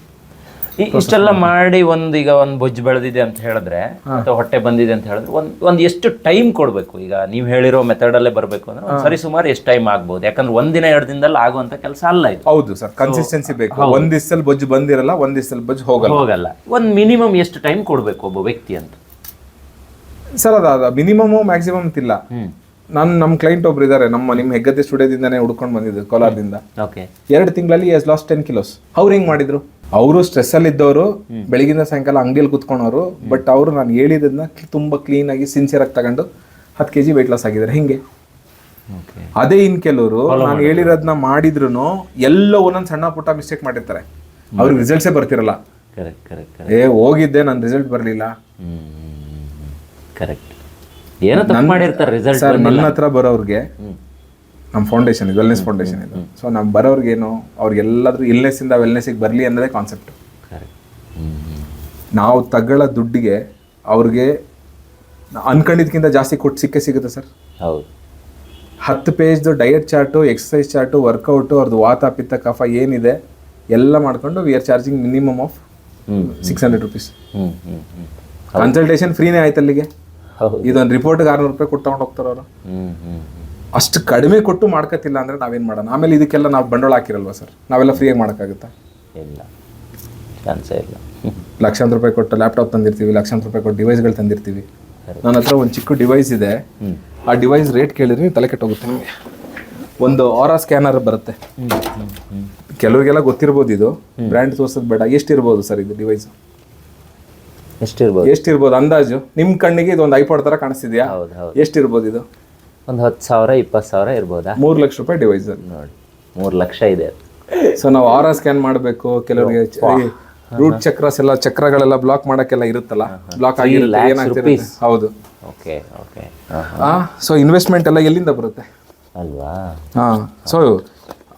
ಇಷ್ಟೆಲ್ಲ ಮಾಡಿ ಒಂದು ಈಗ ಒಂದು ಬೊಜ್ಜು ಬೆಳೆದಿದೆ ಅಂತ ಹೇಳಿದ್ರೆ ಅಥವಾ ಹೊಟ್ಟೆ ಬಂದಿದೆ ಅಂತ ಹೇಳಿದ್ರೆ ಒಂದ್ ಒಂದ್ ಎಷ್ಟು ಟೈಮ್ ಕೊಡ್ಬೇಕು? ಈಗ ನೀವು ಹೇಳಿರೋ ಮೆಥಡ್ ಅಲ್ಲೇ ಬರಬೇಕು ಅಂದ್ರೆ ಒಂದ್ ಸರಿ ಸುಮಾರು ಎಷ್ಟು ಟೈಮ್ ಆಗ್ಬೋದು. ಯಾಕಂದ್ರೆ ಒಂದಿನ ಎರಡು ದಿನದಲ್ಲಿ ಆಗುವಂತ ಕೆಲಸ ಅಲ್ಲ ಇದು. ಹೌದು ಸರ್ ಕನ್ಸಿಸ್ಟೆನ್ಸಿ ಬೇಕು. ಒಂದ್ ದಿವಸದಲ್ಲಿ ಬೊಜ್ಜು ಬಂದಿರಲ್ಲ ಒಂದ್ ದಿವಸದಲ್ಲಿ ಬೊಜ್ಜು ಹೋಗಲ್ಲ. ಹೋಗಲ್ಲ. ಒಂದ್ ಮಿನಿಮಮ್ ಎಷ್ಟು ಟೈಮ್ ಕೊಡ್ಬೇಕು ಒಬ್ಬ ವ್ಯಕ್ತಿ ಅಂತ? ಸರ್ ಅದ ಮಿನಿಮಮ್ ಮ್ಯಾಕ್ಸಿಮಮ್ ಇಲ್ಲ. ನಾನು ನಮ್ಮ ಕ್ಲೈಂಟ್ ಒಬ್ರು ಇದ್ದಾರೆ ನಮ್ಮ ನಿಮ್ಮ ಹೆಗ್ಗದ್ದೆ ಸ್ಟುಡಿಯೋದಿಂದನೇ ಹುಡ್ಕೊಂಡು ಬಂದಿದ್ದು ಕೋಲಾರದಿಂದ. ಓಕೆ ಎರಡು ತಿಂಗಳಲ್ಲಿ ಎಸ್ ಲಾಸ್ಟ್ ಟೆನ್ ಕಿಲೋಸ್ ಅವ್ರು ಹೆಂಗ್ ಮಾಡಿದ್ರು? ಅವರು ಸ್ಟ್ರೆಸ್ಸಲ್ಲಿ ಇದ್ದವರು ಬೆಳಗಿನ ಸಾಯಂಕಾಲ ಅಂಗಡಿಯಲ್ಲಿ ಕುತ್ಕೊಳೋರು ಬಟ್ ಅವರು ನಾನು ಕ್ಲೀನ್ ಆಗಿ ಸಿನ್ಸಿಯರ್ ಆಗಿ ತಗೊಂಡು ಹತ್ತು ಕೆ ಜಿ ವೆಯ್ಟ್ ಲಾಸ್ ಆಗಿದ್ದಾರೆ. ಹಿಂಗೆ. ಅದೇ ಇನ್ ಕೆಲವರು ನಾನು ಹೇಳಿರೋದನ್ನ ಮಾಡಿದ್ರು ಎಲ್ಲೋ ಒಂದೊಂದು ಸಣ್ಣ ಪುಟ್ಟ ಮಿಸ್ಟೇಕ್ ಮಾಡಿರ್ತಾರೆ. ಅವ್ರಿಗೆ ರಿಸಲ್ಟ್ಸೇ ಬರ್ತಿರಲ್ಲ. ಏ ಹೋಗಿದ್ದೆ ನನ್ನ ರಿಸಲ್ಟ್ ಬರಲಿಲ್ಲ. ಕರೆಕ್ಟ್ ಏನೋ ಮಾಡಿರ್ತಾರೆ ರಿಸಲ್ಟ್ ನನ್ನ ಹತ್ರ ಬರೋರ್ಗೆ ನಮ್ಮ ಫೌಂಡೇಶನ್ ಇದು ವೆಲ್ನೆಸ್ ಫೌಂಡೇಶನ್ ಇದು. ಸೊ ನಮ್ಮ ಬರೋರ್ಗೇನು ಅವ್ರಿಗೆಲ್ಲಾದ್ರೂ ಇಲ್ನೆಸ್ಸಿಂದ ವೆಲ್ನೆಸ್ಸಿಗೆ ಬರಲಿ ಅನ್ನೋದೇ ಕಾನ್ಸೆಪ್ಟ್ ನಾವು ತಗೊಳ್ಳೋ ದುಡ್ಡಿಗೆ ಅವ್ರಿಗೆ ಅನ್ಕೊಂಡಿದ್ಕಿಂತ ಜಾಸ್ತಿ ಕೊಟ್ಟು ಸಿಕ್ಕೇ ಸಿಗುತ್ತೆ ಸರ್. ಹೌದು. ಹತ್ತು ಪೇಜ್ದು diet chart exercise chart workout ಅವ್ರದ್ದು ವಾತ ಪಿತ್ತ ಕಫ ಏನಿದೆ ಎಲ್ಲ ಮಾಡ್ಕೊಂಡು we are charging minimum of six hundred rupees consultation ಫ್ರೀನೇ ಆಯ್ತು ಅಲ್ಲಿಗೆ ಹೌದು. ಇದೊಂದು ರಿಪೋರ್ಟ್ಗೆ ಆರ್ನೂರು ರೂಪಾಯಿ ಕೊಟ್ಟು ತೊಗೊಂಡು ಹೋಗ್ತಾರೆ ಅವರು. ಅಷ್ಟು ಕಡಿಮೆ ಕೊಟ್ಟು ಮಾಡ್ಕೋತಿಲ್ಲ ಅಂದರೆ ನಾವೇನು ಮಾಡೋಣ? ಆಮೇಲೆ ಇದಕ್ಕೆಲ್ಲ ನಾವು ಬಂಡವಾಳ ಹಾಕಿರಲ್ವಾ ಸರ್? ನಾವೆಲ್ಲ ಫ್ರೀಯಾಗಿ ಮಾಡೋಕ್ಕಾಗುತ್ತಾ? ಇಲ್ಲ. ಚಾನ್ಸೇ ಇಲ್ಲ. ಲಕ್ಷಾಂತರ ರೂಪಾಯಿ ಕೊಟ್ಟು ಲ್ಯಾಪ್ಟಾಪ್ ತಂದಿರ್ತೀವಿ ಲಕ್ಷಾಂತರ ರೂಪಾಯಿ ಕೊಟ್ಟು ಡಿವೈಸ್ಗಳು ತಂದಿರ್ತೀವಿ. ನನ್ನ ಹತ್ರ ಒಂದು ಚಿಕ್ಕ ಡಿವೈಸ್ ಇದೆ. ಆ ಡಿವೈಸ್ ರೇಟ್ ಕೇಳಿದ್ರೆ ನೀವು ತಲೆ ಕೆಟ್ಟೋಗುತ್ತೆ ನಿಮಗೆ. ಒಂದು ಆರಾ ಸ್ಕ್ಯಾನರ್ ಬರುತ್ತೆ. ಕೆಲವರಿಗೆಲ್ಲ ಗೊತ್ತಿರ್ಬೋದು ಇದು. ಬ್ರ್ಯಾಂಡ್ ತೋರಿಸೋದು ಬೇಡ. ಎಷ್ಟಿರ್ಬೋದು ಸರ್ ಇದು ಡಿವೈಸ್ ಎಷ್ಟಿರ್ಬೋದು? ಎಷ್ಟಿರ್ಬೋದು ಅಂದಾಜು? ನಿಮ್ಮ ಕಣ್ಣಿಗೆ ಇದು ಒಂದು ಐಪಾಡ್ ಥರ ಕಾಣಿಸ್ತಿದೆಯಾ ಎಷ್ಟಿರ್ಬೋದು ಇದು? ಒಂದು ಹತ್ತು ಸಾವಿರ ಇಪ್ಪತ್ತು ಸಾವಿರ ಇರ್ಬೋದಾ? ಮೂರು ಲಕ್ಷ ರೂಪಾಯಿ ಡಿವೈಸ್ ನೋಡಿ ಮೂರು ಲಕ್ಷ ಇದೆ. ಅದು. ಸೊ ನಾವು ಆರ ಸ್ಕ್ಯಾನ್ ಮಾಡಬೇಕು ಕೆಲವರಿಗೆ ರೂಟ್ ಚಕ್ರಸ್ ಎಲ್ಲ ಚಕ್ರಗಳೆಲ್ಲ ಬ್ಲಾಕ್ ಮಾಡಕ್ಕೆಲ್ಲ ಇರುತ್ತಲ್ಲ ಬ್ಲಾಕ್ ಆಗಿರುತ್ತೆ ಏನಾಗ್ತದೆ ಏನಾಗ್ತಿರುತ್ತೆ? ಹೌದು. ಓಕೆ ಓಕೆ ಹಾಂ ಸೊ ಇನ್ವೆಸ್ಟ್ಮೆಂಟ್ ಎಲ್ಲ ಎಲ್ಲಿಂದ ಬರುತ್ತೆ? ಅಲ್ವಾ? ಹಾಂ ಸೊ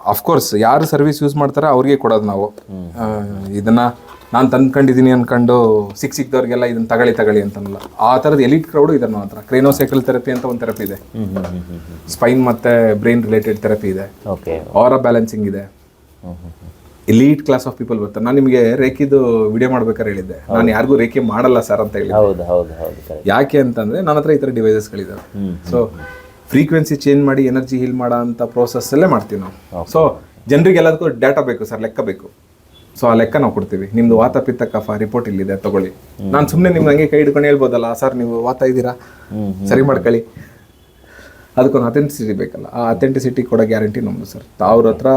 ಅಫ್ಕೋರ್ಸ್ ಯಾರು ಸರ್ವಿಸ್ ಯೂಸ್ ಮಾಡ್ತಾರೆ ಅವ್ರಿಗೆ ಕೊಡೋದು ನಾವು. ಆ, ಇದನ್ನ ನಾನು ತಂದ್ಕೊಂಡಿದ್ದೀನಿ ಅಂದ್ಕೊಂಡು ಸಿಕ್ ಸಿಕ್ದವ್ರಿಗೆಲ್ಲ ಇದನ್ನು ತಗೊಳ್ಳಿ ತಗೊಳ್ಳಿ ಅಂತನಲ್ಲ. ಆ ಥರದ ಎಲಿಟ್ ಕ್ರೌಡು ಇದೆ ಮಾತ್ರ. ಹತ್ರ ಕ್ರೇನೋಸೈಕಲ್ ಥೆರಪಿ ಅಂತ ಒಂದು ಥೆರಪಿ ಇದೆ. ಸ್ಪೈನ್ ಮತ್ತು ಬ್ರೈನ್ ರಿಲೇಟೆಡ್ ಥೆರಪಿ ಇದೆ. ಓಕೆ ಆರ ಬ್ಯಾಲೆನ್ಸಿಂಗ್ ಇದೆ. ಎಲಿಟ್ ಕ್ಲಾಸ್ ಆಫ್ ಪೀಪಲ್ ಬರ್ತಾರೆ. ನಾನು ನಿಮಗೆ ರೇಖಿದು ವಿಡಿಯೋ ಮಾಡ್ಬೇಕಾದ್ರೆ ಹೇಳಿದ್ದೆ. ನಾನು ಯಾರಿಗೂ ರೇಖೆ ಮಾಡಲ್ಲ ಸರ್ ಅಂತ ಹೇಳಿ ಯಾಕೆ ಅಂತಂದ್ರೆ ನನ್ನ ಹತ್ರ ಈ ಥರ ಡಿವೈಸಸ್ಗಳಿದ್ದಾವೆ ಸೊ ಫ್ರೀಕ್ವೆನ್ಸಿ ಚೇಂಜ್ ಮಾಡಿ ಎನರ್ಜಿ ಹೀಲ್ ಮಾಡೋ ಅಂತ ಪ್ರೋಸೆಸ್ ಅಲ್ಲೇ ಮಾಡ್ತೀವಿ ನಾವು. ಸೊ ಜನರಿಗೆ ಎಲ್ಲದಕ್ಕೂ ಡೇಟಾ ಬೇಕು ಸರ್ ಲೆಕ್ಕ ಬೇಕು. ಸೊ ಆ ಲೆಕ್ಕ ನಾವು ಕೊಡ್ತೀವಿ. ನಿಮ್ದು ವಾತ ಪಿತ್ತ ಕಫ ರಿಪೋರ್ಟ್ ಇಲ್ಲಿದೆ ತಗೊಳ್ಳಿ. ನಾನು ಸುಮ್ಮನೆ ನಿಮ್ಗೆ ಹಂಗೆ ಕೈ ಹಿಡ್ಕೊಂಡು ಹೇಳ್ಬೋದಲ್ಲ ಸರ್ ನೀವು ವಾತ ಇದ್ದೀರಾ? ಸರಿ ಮಾಡ್ಕೊಳ್ಳಿ. ಅದಕ್ಕೊಂದು ಅಥೆಂಟಿಸಿಟಿ ಬೇಕಲ್ಲ. ಆ ಅಥೆಂಟಿಸಿಟಿ ಕೊಡೋ ಗ್ಯಾರಂಟಿ ನಮ್ಮದು ಸರ್ ಅವ್ರ ಹತ್ರ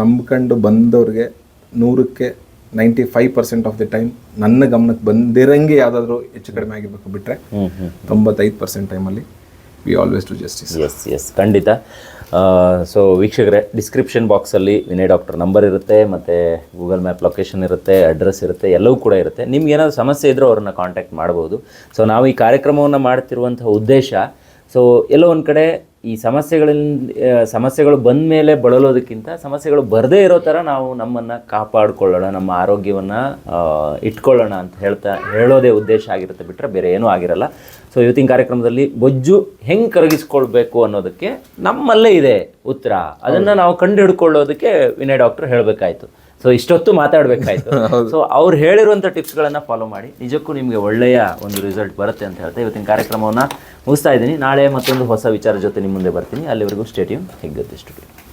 ನಂಬ್ಕೊಂಡು ಬಂದವ್ರಿಗೆ ನೂರಕ್ಕೆ ninety five percent of the time ನನ್ನ ಗಮನಕ್ಕೆ ಬಂದಿರಂಗೆ ಯಾವುದಾದ್ರೂ ಹೆಚ್ಚು ಕಡಿಮೆ ಆಗಿರ್ಬೇಕು ಬಿಟ್ಟರೆ ತೊಂಬತ್ತೈದು ಪರ್ಸೆಂಟ್ ಟೈಮಲ್ಲಿ we always to justice yes yes ಖಂಡಿತ. ಸೊ ವೀಕ್ಷಕರೇ ಡಿಸ್ಕ್ರಿಪ್ಷನ್ ಬಾಕ್ಸಲ್ಲಿ ವಿನಯ್ ಡಾಕ್ಟರ್ ನಂಬರ್ ಇರುತ್ತೆ, ಮತ್ತು ಗೂಗಲ್ ಮ್ಯಾಪ್ ಲೊಕೇಶನ್ ಇರುತ್ತೆ ಅಡ್ರೆಸ್ ಇರುತ್ತೆ, ಎಲ್ಲವೂ ಕೂಡ ಇರುತ್ತೆ. ನಿಮ್ಗೆ ಏನಾದರೂ ಸಮಸ್ಯೆ ಇದ್ದರೂ ಅವ್ರನ್ನ ಕಾಂಟ್ಯಾಕ್ಟ್ ಮಾಡ್ಬೋದು. ಸೊ ನಾವು ಈ ಕಾರ್ಯಕ್ರಮವನ್ನು ಮಾಡ್ತಿರುವಂಥ ಉದ್ದೇಶ ಸೊ ಎಲ್ಲೋ ಒಂದು ಕಡೆ ಈ ಸಮಸ್ಯೆಗಳಿಂದ ಸಮಸ್ಯೆಗಳು ಬಂದ ಮೇಲೆ ಬಳಲೋದಕ್ಕಿಂತ ಸಮಸ್ಯೆಗಳು ಬರದೇ ಇರೋ ಥರ ನಾವು ನಮ್ಮನ್ನು ಕಾಪಾಡಿಕೊಳ್ಳೋಣ ನಮ್ಮ ಆರೋಗ್ಯವನ್ನು ಇಟ್ಕೊಳ್ಳೋಣ ಅಂತ ಹೇಳ್ತಾ ಹೇಳೋದೇ ಉದ್ದೇಶ ಆಗಿರುತ್ತೆ ಬಿಟ್ಟರೆ ಬೇರೆ ಏನೂ ಆಗಿರಲ್ಲ. ಸೊ ಇವತ್ತಿನ ಕಾರ್ಯಕ್ರಮದಲ್ಲಿ ಬೊಜ್ಜು ಹೆಂಗೆ ಕರಗಿಸ್ಕೊಳ್ಬೇಕು ಅನ್ನೋದಕ್ಕೆ ನಮ್ಮಲ್ಲೇ ಇದೆ ಉತ್ತರ. ಅದನ್ನು ನಾವು ಕಂಡು ಹಿಡ್ಕೊಳ್ಳೋದಕ್ಕೆ ವಿನಯ್ ಡಾಕ್ಟರ್ ಹೇಳಬೇಕಾಯ್ತು. ಸೊ ಇಷ್ಟೊತ್ತು ಮಾತಾಡಬೇಕಾಯ್ತು. ಸೊ ಅವ್ರು ಹೇಳಿರುವಂಥ ಟಿಪ್ಸ್ಗಳನ್ನು ಫಾಲೋ ಮಾಡಿ. ನಿಜಕ್ಕೂ ನಿಮಗೆ ಒಳ್ಳೆಯ ಒಂದು ರಿಸಲ್ಟ್ ಬರುತ್ತೆ ಅಂತ ಹೇಳ್ತಾ ಇವತ್ತಿನ ಕಾರ್ಯಕ್ರಮವನ್ನು ಮುಗಿಸ್ತಾ ಇದ್ದೀನಿ. ನಾಳೆ ಮತ್ತೊಂದು ಹೊಸ ವಿಚಾರ ಜೊತೆ ನಿಮ್ಮ ಮುಂದೆ ಬರ್ತೀನಿ. ಅಲ್ಲಿವರೆಗೂ ಸ್ಟೇಡಿಯಂ ಹೆಗ್ಗತ್ತೆ ಸ್ಟುಡಿಯೋ